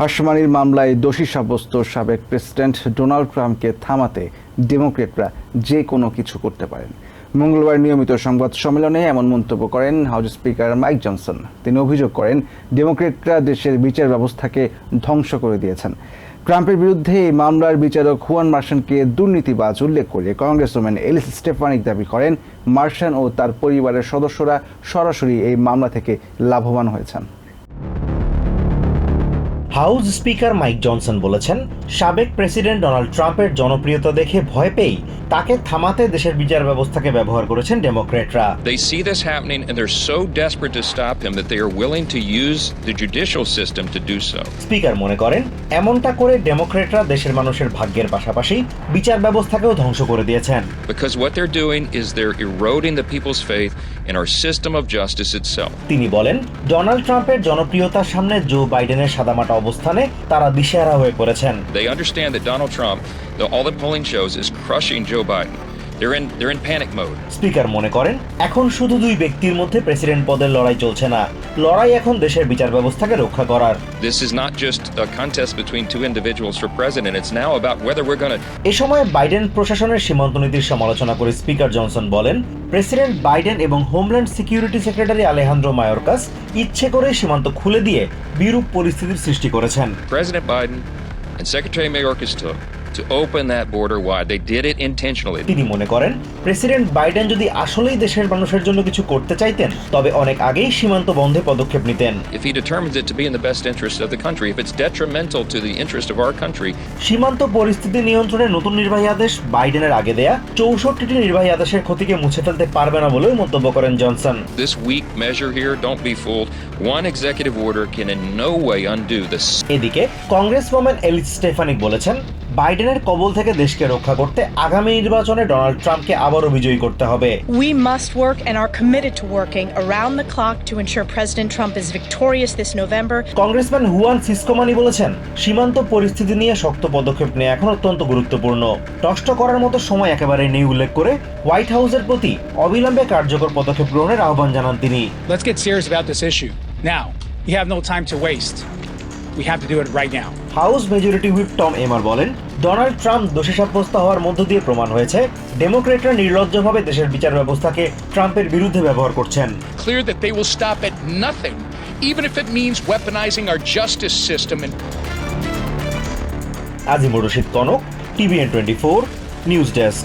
হাসমানির মামলায় দোষী সাব্যস্ত সাবেক প্রেসিডেন্ট ডোনাল্ড ট্রাম্পকে থামাতে ডেমোক্রেটরা যে কোনো কিছু করতে পারেন। মঙ্গলবার নিয়মিত সংবাদ সম্মেলনে এমন মন্তব্য করেন হাউস স্পিকার মাইক জনসন। তিনি অভিযোগ করেন, ডেমোক্রেটরা দেশের বিচার ব্যবস্থাকে ধ্বংস করে দিয়েছেন। ট্রাম্পের বিরুদ্ধে এই মামলার বিচারক হুয়ান মার্শানকে দুর্নীতিবাজ উল্লেখ করে কংগ্রেসম্যান এলিস স্টেফানিক দাবি করেন, মার্শান ও তার পরিবারের সদস্যরা সরাসরি এই মামলা থেকে লাভবান হয়েছেন। হাউস স্পিকার মাইক জনসন বলেছেন সাবেক প্রেসিডেন্ট ডোনাল্ড ট্রাম্পের জনপ্রিয়তা দেখে ভয় পেয়েই তাকে থামাতে দেশের বিচার ব্যবস্থাকে ব্যবহার করেছেন ডেমোক্রেটরা They see this happening and they're so desperate to stop him that they are willing to use the judicial system to do so. Speaker মনে করেন এমনটা করে ডেমোক্রেটরা দেশের মানুষের ভাগ্যের পাশাপাশি বিচার ব্যবস্থাকেও ধ্বংস করে দিয়েছেন Because what they're doing is they're eroding the people's faith in our system of justice itself. তিনি বলেন ডোনাল্ড ট্রাম্পের জনপ্রিয়তার সামনে জো বাইডেনের সাদামাটা অবস্থানে তারা দিশেহারা হয়ে পড়েছেন They understand that Donald Trump, all the polling shows, is crushing Joe Biden. They're in, they're in panic mode. Speaker মনে করেন এখন শুধু দুই ব্যক্তির মধ্যে প্রেসিডেন্ট পদের লড়াই চলছে না লড়াই এখন দেশের বিচার ব্যবস্থাকে রক্ষা করার This is not just a contest between two individuals for president. It's now about whether we're going to এ সময় বাইডেন প্রশাসনের সীমান্ত নীতির সমালোচনা করে স্পিকার জনসন বলেন প্রেসিডেন্ট বাইডেন এবং homeland security secretary Alejandro Mayorkas ইচ্ছে করে সীমান্ত খুলে দিয়ে বিরূপ পরিস্থিতির সৃষ্টি করেছেন President Biden and Secretary Mayorkas took to open that border wide. They did it intentionally. তিনি মনে করেন প্রেসিডেন্ট বাইডেন যদি আসলেই দেশের মানুষের জন্য কিছু করতে চাইতেন তবে অনেক আগেই সীমান্ত বন্ধে পদক্ষেপ নিতেন If he determines it to be in the best interest of the country, if it's detrimental to the interest of our country, সীমান্ত পরিস্থিতি নিয়ন্ত্রণে নতুন নির্বাহী আদেশ বাইডেনের আগে দেয়া চৌষট্টিটি নির্বাহী আদেশের ক্ষতিকে মুছে ফেলতে পারবে না বলেও মন্তব্য করেন Johnson this weak measure here, don't be fooled. One executive order can in no way undo the এদিকে কংগ্রেসম্যান এলিস স্টেফানিক বলেছেন বাইডেনের কবল থেকে দেশকে রক্ষা করতে আগামী নির্বাচনে ডোনাল্ড ট্রাম্পকে আবারও বিজয়ী করতে হবে We must work and are committed to working around the clock to ensure President Trump is victorious this November. Congressman Juan Ciscomani বলেছেন সীমান্ত পরিস্থিতি নিয়ে শক্ত পদক্ষেপ নেওয়া এখন অত্যন্ত গুরুত্বপূর্ণ নষ্ট করার মতো সময় একেবারে নেই উল্লেখ করে হোয়াইট হাউসের প্রতি অবিলম্বে কার্যকর পদক্ষেপ গ্রহণের আহ্বান জানান তিনি Let's get serious about this issue. Now, we have no time to waste. We have to do it right now. House majority whip Tom Emmer বলেন ডোনাল্ড ট্রাম্প দোষী সাব্যস্ত হওয়ার মধ্য দিয়ে প্রমাণ হয়েছে। ডেমোক্রেটরা নির্লজ্জভাবে দেশের বিচার ব্যবস্থাকে ট্রাম্পের বিরুদ্ধে ব্যবহার করছেন। Clear that they will stop at nothing, even if it means weaponizing our justice system and Azimur Rashid Konok TVN twenty four news desk